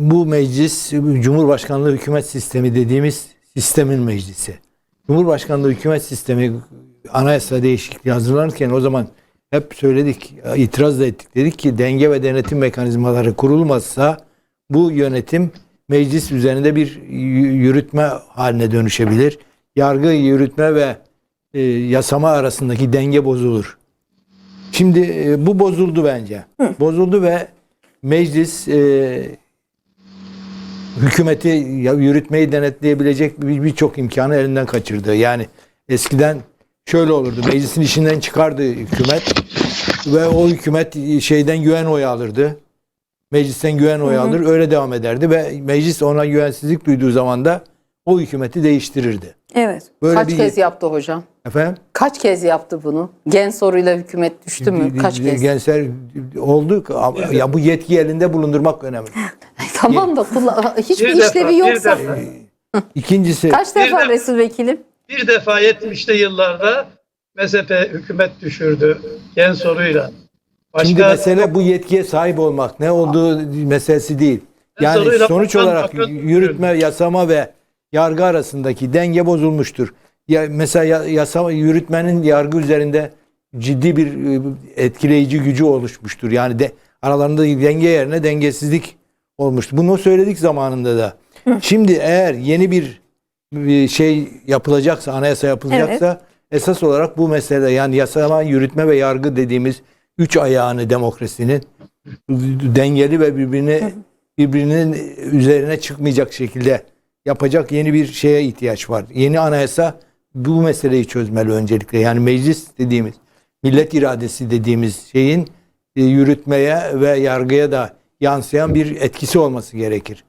bu meclis Cumhurbaşkanlığı hükümet sistemi dediğimiz sistemin meclisi. Cumhurbaşkanlığı hükümet sistemi anayasa değişikliği hazırlanırken o zaman hep söyledik, itiraz da ettik. Dedik ki denge ve denetim mekanizmaları kurulmazsa bu yönetim meclis üzerinde bir yürütme haline dönüşebilir. Yargı, yürütme ve e, yasama arasındaki denge bozulur. Şimdi e, bu bozuldu bence. Bozuldu ve meclis e, hükümeti yürütmeyi denetleyebilecek bir- birçok imkanı elinden kaçırdı. Yani eskiden şöyle olurdu. Meclisin işinden çıkardı hükümet ve o hükümet şeyden güven oyu alırdı. Meclisten güven oyu alır. Öyle devam ederdi ve meclis ona güvensizlik duyduğu zaman da o hükümeti değiştirirdi. Evet. Böyle Kaç bir kez yaptı hocam? efendim Kaç kez yaptı bunu? Gen soruyla hükümet düştü mü? Kaç kez? Gençler oldu. Ya bu yetki elinde bulundurmak önemli. tamam da kullan- hiçbir Bir defa, işlevi bir yoksa. defa. İkincisi Kaç defa Bir de- Resul Vekilim? Bir defa 70'li yıllarda MSP hükümet düşürdü gen soruyla. Başka Şimdi mesele bu yetkiye sahip olmak. Ne olduğu meselesi değil. Yani Soruyla sonuç bakan- olarak bakan- yürütme, yasama ve yargı arasındaki denge bozulmuştur. Ya mesela ya- yasama yürütmenin yargı üzerinde ciddi bir e, etkileyici gücü oluşmuştur. Yani de aralarında denge yerine dengesizlik olmuştu. Bunu söyledik zamanında da. Şimdi eğer yeni bir, bir şey yapılacaksa, anayasa yapılacaksa esas olarak bu mesele yani yasama, yürütme ve yargı dediğimiz üç ayağını demokrasinin dengeli ve birbirine birbirinin üzerine çıkmayacak şekilde yapacak yeni bir şeye ihtiyaç var. Yeni anayasa bu meseleyi çözmeli öncelikle. Yani meclis dediğimiz millet iradesi dediğimiz şeyin e, yürütmeye ve yargıya da yansıyan bir etkisi olması gerekir.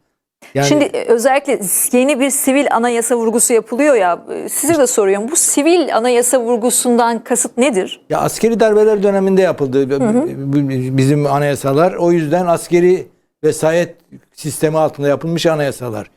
Yani Şimdi e, özellikle yeni bir sivil anayasa vurgusu yapılıyor ya. e, Size de soruyorum. Bu sivil anayasa vurgusundan kasıt nedir? Ya askeri darbeler döneminde yapıldı b- bizim anayasalar. O yüzden askeri vesayet sistemi altında yapılmış anayasalar.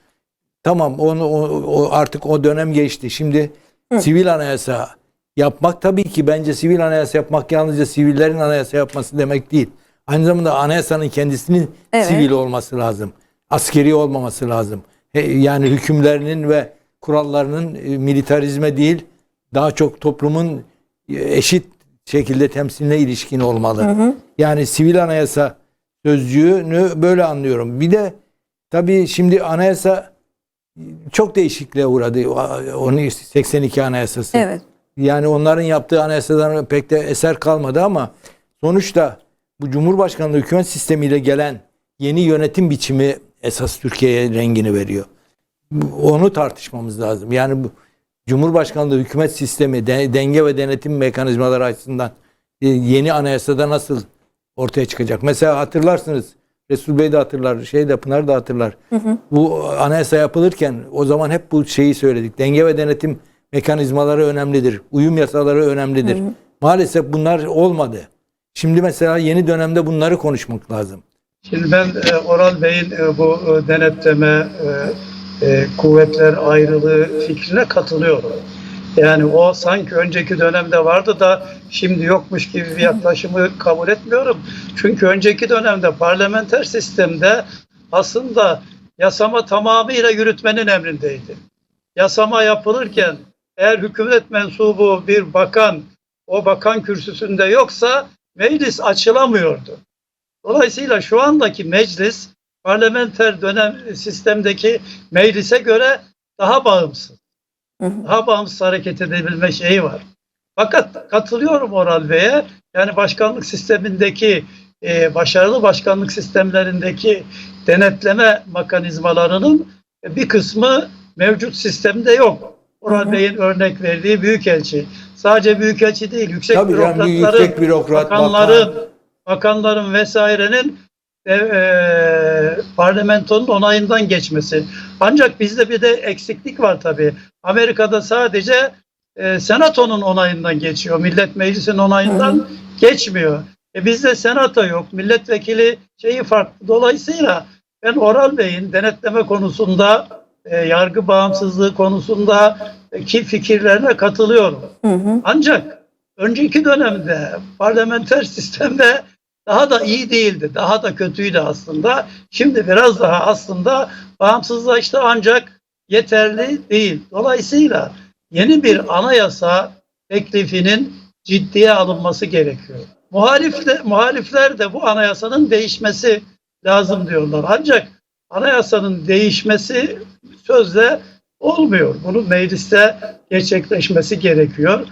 Tamam onu o, o artık o dönem geçti. Şimdi sivil anayasa yapmak tabii ki bence sivil anayasa yapmak yalnızca sivillerin anayasa yapması demek değil. Aynı zamanda anayasanın kendisinin Evet. sivil olması lazım. Askeri olmaması lazım. Yani hükümlerinin ve kurallarının e, militarizme değil daha çok toplumun e, eşit şekilde temsiline ilişkin olmalı. Yani sivil anayasa sözcüğünü böyle anlıyorum. Bir de tabii şimdi anayasa çok değişikliğe uğradı. Onu 82 anayasası. Evet. Yani onların yaptığı anayasadan pek de eser kalmadı ama sonuçta bu Cumhurbaşkanlığı hükümet sistemiyle gelen yeni yönetim biçimi esas Türkiye'ye rengini veriyor. Onu tartışmamız lazım. Yani bu Cumhurbaşkanlığı hükümet sistemi de- denge ve denetim mekanizmaları açısından e, yeni anayasada nasıl ortaya çıkacak? Mesela hatırlarsınız Resul Bey de hatırlar, şey de Pınar da hatırlar. Bu anayasa yapılırken o zaman hep bu şeyi söyledik. Denge ve denetim mekanizmaları önemlidir. Uyum yasaları önemlidir. Maalesef bunlar olmadı. Şimdi mesela yeni dönemde bunları konuşmak lazım. Şimdi ben e, Oral Bey'in e, bu e, denetleme, e, kuvvetler ayrılığı fikrine katılıyorum. Yani o sanki önceki dönemde vardı da şimdi yokmuş gibi bir yaklaşımı kabul etmiyorum. Çünkü önceki dönemde parlamenter sistemde aslında yasama tamamıyla yürütmenin emrindeydi. Yasama yapılırken eğer hükümet mensubu bir bakan o bakan kürsüsünde yoksa meclis açılamıyordu. Dolayısıyla şu andaki meclis parlamenter dönem sistemdeki meclise göre daha bağımsız. Daha bağımsız hareket edebilme şeyi var. Fakat katılıyorum Oral Bey'e. Yani başkanlık sistemindeki e, başarılı başkanlık sistemlerindeki denetleme mekanizmalarının bir kısmı mevcut sistemde yok. Oral. Bey'in örnek verdiği büyükelçi. Sadece büyükelçi değil, yüksek Tabii yani bürokratların, yüksek bürokrat, bakanların, bakan. bakanların vesairenin e, e, parlamentonun onayından geçmesi. Ancak bizde bir de eksiklik var tabii. Amerika'da sadece e, senatonun onayından geçiyor. Millet meclisinin onayından geçmiyor. E bizde senato yok. Milletvekili şeyi farklı. Dolayısıyla ben Oral Bey'in denetleme konusunda, e, yargı bağımsızlığı konusunda e, ki fikirlerine katılıyorum. Hı hı. Ancak önceki dönemde parlamenter sistemde daha da iyi değildi. Daha da kötüydü aslında. Şimdi biraz daha aslında bağımsızlaştı ancak yeterli değil. Dolayısıyla yeni bir anayasa teklifinin ciddiye alınması gerekiyor. Muhalifle, muhalifler de bu anayasanın değişmesi lazım diyorlar. Ancak anayasanın değişmesi sözle olmuyor. Bunun mecliste gerçekleşmesi gerekiyor.